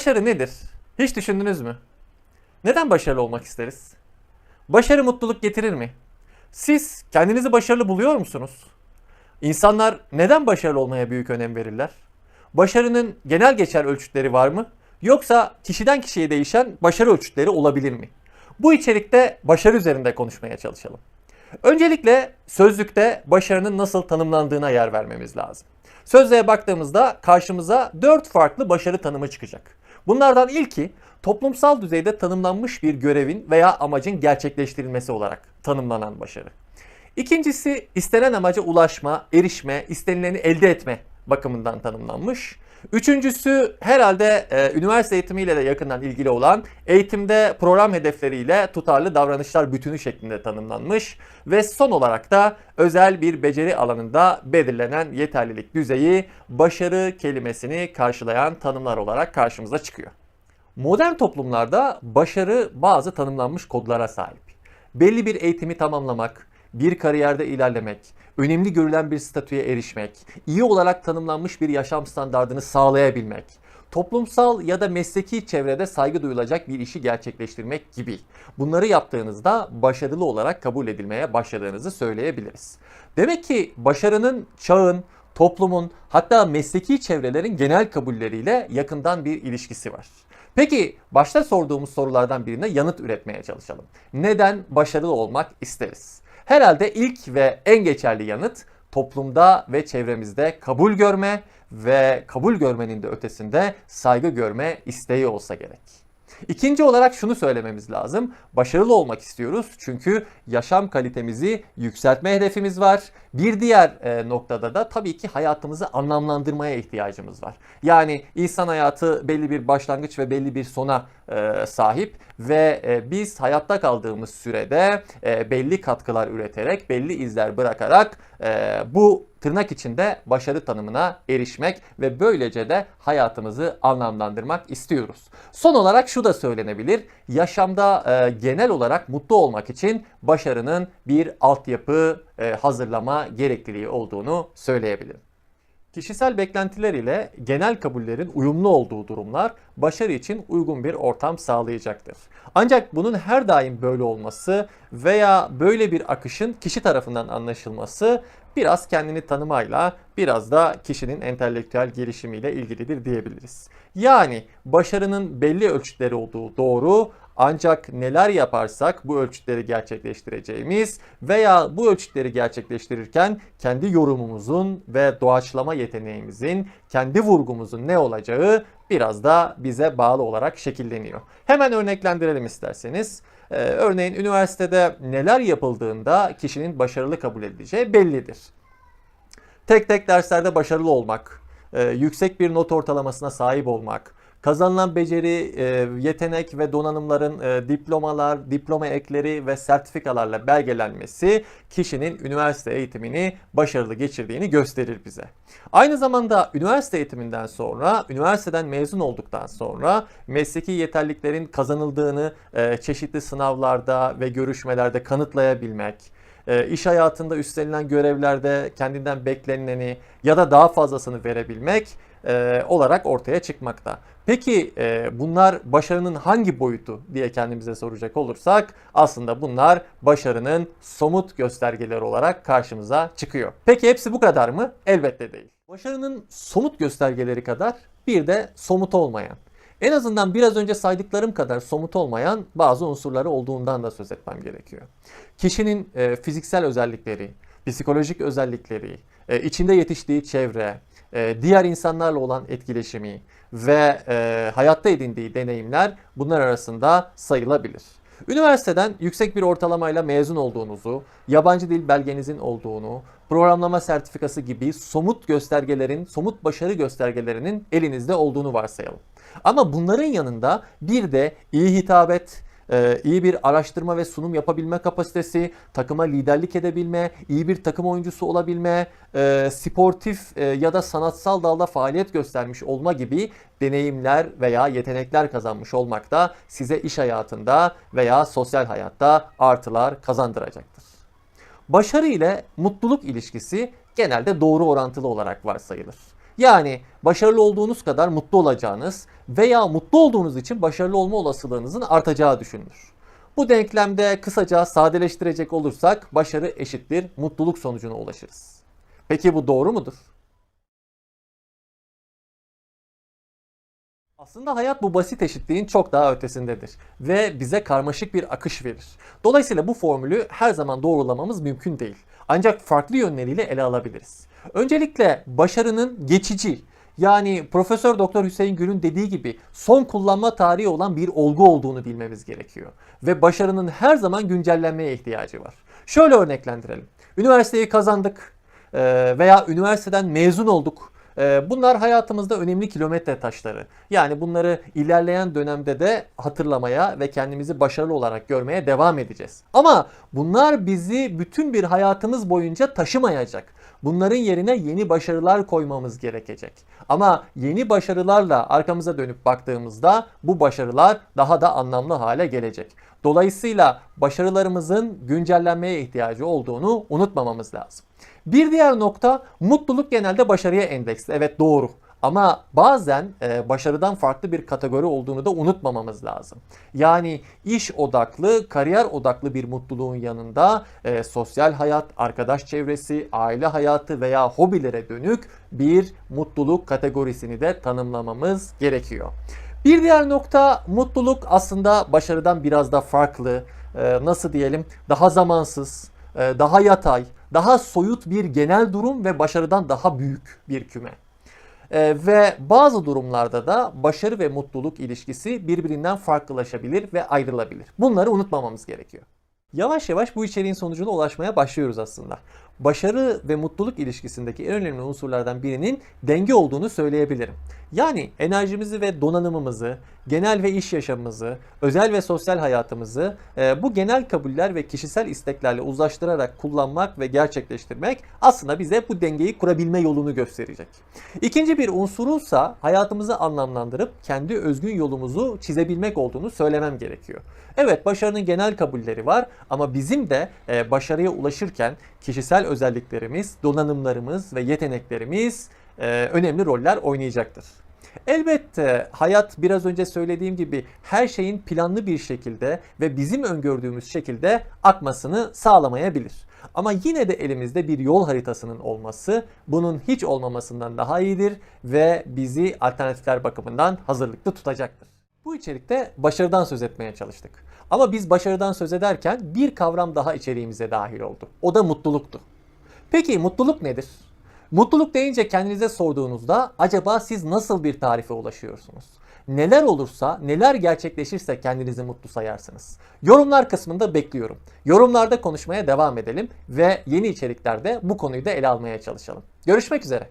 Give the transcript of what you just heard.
Başarı nedir? Hiç düşündünüz mü? Neden başarılı olmak isteriz? Başarı mutluluk getirir mi? Siz kendinizi başarılı buluyor musunuz? İnsanlar neden başarılı olmaya büyük önem verirler? Başarının genel geçer ölçütleri var mı? Yoksa kişiden kişiye değişen başarı ölçütleri olabilir mi? Bu içerikte başarı üzerinde konuşmaya çalışalım. Öncelikle sözlükte başarının nasıl tanımlandığına yer vermemiz lazım. Sözlüğe baktığımızda karşımıza 4 farklı başarı tanımı çıkacak. Bunlardan ilki toplumsal düzeyde tanımlanmış bir görevin veya amacın gerçekleştirilmesi olarak tanımlanan başarı. İkincisi istenen amaca ulaşma, erişme, istenileni elde etme bakımından tanımlanmış. Üçüncüsü herhalde e, üniversite eğitimiyle de yakından ilgili olan eğitimde program hedefleriyle tutarlı davranışlar bütünü şeklinde tanımlanmış. Ve son olarak da özel bir beceri alanında belirlenen yeterlilik düzeyi başarı kelimesini karşılayan tanımlar olarak karşımıza çıkıyor. Modern toplumlarda başarı bazı tanımlanmış kodlara sahip. Belli bir eğitimi tamamlamak, bir kariyerde ilerlemek, önemli görülen bir statüye erişmek, iyi olarak tanımlanmış bir yaşam standardını sağlayabilmek, toplumsal ya da mesleki çevrede saygı duyulacak bir işi gerçekleştirmek gibi. Bunları yaptığınızda başarılı olarak kabul edilmeye başladığınızı söyleyebiliriz. Demek ki başarının çağın, toplumun hatta mesleki çevrelerin genel kabulleriyle yakından bir ilişkisi var. Peki başta sorduğumuz sorulardan birine yanıt üretmeye çalışalım. Neden başarılı olmak isteriz? Herhalde ilk ve en geçerli yanıt toplumda ve çevremizde kabul görme ve kabul görmenin de ötesinde saygı görme isteği olsa gerek. İkinci olarak şunu söylememiz lazım. Başarılı olmak istiyoruz çünkü yaşam kalitemizi yükseltme hedefimiz var. Bir diğer e, noktada da tabii ki hayatımızı anlamlandırmaya ihtiyacımız var. Yani insan hayatı belli bir başlangıç ve belli bir sona e, sahip ve e, biz hayatta kaldığımız sürede e, belli katkılar üreterek, belli izler bırakarak e, bu tırnak içinde başarı tanımına erişmek ve böylece de hayatımızı anlamlandırmak istiyoruz. Son olarak şu da söylenebilir. Yaşamda e, genel olarak mutlu olmak için başarının bir altyapı e, hazırlama gerekliliği olduğunu söyleyebilirim. Kişisel beklentiler ile genel kabullerin uyumlu olduğu durumlar başarı için uygun bir ortam sağlayacaktır. Ancak bunun her daim böyle olması veya böyle bir akışın kişi tarafından anlaşılması biraz kendini tanımayla, biraz da kişinin entelektüel gelişimiyle ilgilidir diyebiliriz. Yani başarının belli ölçütleri olduğu doğru ancak neler yaparsak bu ölçütleri gerçekleştireceğimiz veya bu ölçütleri gerçekleştirirken kendi yorumumuzun ve doğaçlama yeteneğimizin, kendi vurgumuzun ne olacağı biraz da bize bağlı olarak şekilleniyor. Hemen örneklendirelim isterseniz. Ee, örneğin üniversitede neler yapıldığında kişinin başarılı kabul edileceği bellidir. Tek tek derslerde başarılı olmak, e, yüksek bir not ortalamasına sahip olmak, Kazanılan beceri, e, yetenek ve donanımların e, diplomalar, diploma ekleri ve sertifikalarla belgelenmesi kişinin üniversite eğitimini başarılı geçirdiğini gösterir bize. Aynı zamanda üniversite eğitiminden sonra, üniversiteden mezun olduktan sonra mesleki yeterliklerin kazanıldığını e, çeşitli sınavlarda ve görüşmelerde kanıtlayabilmek, iş hayatında üstlenilen görevlerde kendinden beklenileni ya da daha fazlasını verebilmek olarak ortaya çıkmakta. Peki e, bunlar başarının hangi boyutu diye kendimize soracak olursak aslında bunlar başarının somut göstergeleri olarak karşımıza çıkıyor. Peki hepsi bu kadar mı? Elbette değil. Başarının somut göstergeleri kadar bir de somut olmayan, en azından biraz önce saydıklarım kadar somut olmayan bazı unsurları olduğundan da söz etmem gerekiyor. Kişinin e, fiziksel özellikleri, psikolojik özellikleri, e, içinde yetiştiği çevre, e, diğer insanlarla olan etkileşimi ve e, hayatta edindiği deneyimler bunlar arasında sayılabilir. Üniversiteden yüksek bir ortalamayla mezun olduğunuzu, yabancı dil belgenizin olduğunu, programlama sertifikası gibi somut göstergelerin, somut başarı göstergelerinin elinizde olduğunu varsayalım. Ama bunların yanında bir de iyi hitabet, iyi bir araştırma ve sunum yapabilme kapasitesi, takıma liderlik edebilme, iyi bir takım oyuncusu olabilme, e, sportif e, ya da sanatsal dalda faaliyet göstermiş olma gibi deneyimler veya yetenekler kazanmış olmak da size iş hayatında veya sosyal hayatta artılar kazandıracaktır. Başarı ile mutluluk ilişkisi genelde doğru orantılı olarak varsayılır. Yani başarılı olduğunuz kadar mutlu olacağınız veya mutlu olduğunuz için başarılı olma olasılığınızın artacağı düşünülür. Bu denklemde kısaca sadeleştirecek olursak başarı eşittir mutluluk sonucuna ulaşırız. Peki bu doğru mudur? Aslında hayat bu basit eşitliğin çok daha ötesindedir ve bize karmaşık bir akış verir. Dolayısıyla bu formülü her zaman doğrulamamız mümkün değil. Ancak farklı yönleriyle ele alabiliriz. Öncelikle başarının geçici yani Profesör Doktor Hüseyin Gül'ün dediği gibi son kullanma tarihi olan bir olgu olduğunu bilmemiz gerekiyor. Ve başarının her zaman güncellenmeye ihtiyacı var. Şöyle örneklendirelim. Üniversiteyi kazandık eee, veya üniversiteden mezun olduk. Eee, Bunlar hayatımızda önemli kilometre taşları. Yani bunları ilerleyen dönemde de hatırlamaya ve kendimizi başarılı olarak görmeye devam edeceğiz. Ama bunlar bizi bütün bir hayatımız boyunca taşımayacak. Bunların yerine yeni başarılar koymamız gerekecek. Ama yeni başarılarla arkamıza dönüp baktığımızda bu başarılar daha da anlamlı hale gelecek. Dolayısıyla başarılarımızın güncellenmeye ihtiyacı olduğunu unutmamamız lazım. Bir diğer nokta mutluluk genelde başarıya endeksli. Evet doğru. Ama bazen e, başarıdan farklı bir kategori olduğunu da unutmamamız lazım. Yani iş odaklı, kariyer odaklı bir mutluluğun yanında e, sosyal hayat, arkadaş çevresi, aile hayatı veya hobilere dönük bir mutluluk kategorisini de tanımlamamız gerekiyor. Bir diğer nokta mutluluk aslında başarıdan biraz da farklı. E, nasıl diyelim? Daha zamansız, e, daha yatay, daha soyut bir genel durum ve başarıdan daha büyük bir küme. Ee, ve bazı durumlarda da başarı ve mutluluk ilişkisi birbirinden farklılaşabilir ve ayrılabilir. Bunları unutmamamız gerekiyor. Yavaş yavaş bu içeriğin sonucuna ulaşmaya başlıyoruz aslında. Başarı ve mutluluk ilişkisindeki en önemli unsurlardan birinin denge olduğunu söyleyebilirim. Yani enerjimizi ve donanımımızı, genel ve iş yaşamımızı, özel ve sosyal hayatımızı e, bu genel kabuller ve kişisel isteklerle uzlaştırarak kullanmak ve gerçekleştirmek aslında bize bu dengeyi kurabilme yolunu gösterecek. İkinci bir unsurunsa hayatımızı anlamlandırıp kendi özgün yolumuzu çizebilmek olduğunu söylemem gerekiyor. Evet başarının genel kabulleri var ama bizim de e, başarıya ulaşırken kişisel özelliklerimiz, donanımlarımız ve yeteneklerimiz e, önemli roller oynayacaktır. Elbette hayat biraz önce söylediğim gibi her şeyin planlı bir şekilde ve bizim öngördüğümüz şekilde akmasını sağlamayabilir. Ama yine de elimizde bir yol haritasının olması bunun hiç olmamasından daha iyidir ve bizi alternatifler bakımından hazırlıklı tutacaktır. Bu içerikte başarıdan söz etmeye çalıştık. Ama biz başarıdan söz ederken bir kavram daha içeriğimize dahil oldu. O da mutluluktu. Peki mutluluk nedir? Mutluluk deyince kendinize sorduğunuzda acaba siz nasıl bir tarife ulaşıyorsunuz? Neler olursa, neler gerçekleşirse kendinizi mutlu sayarsınız. Yorumlar kısmında bekliyorum. Yorumlarda konuşmaya devam edelim ve yeni içeriklerde bu konuyu da ele almaya çalışalım. Görüşmek üzere.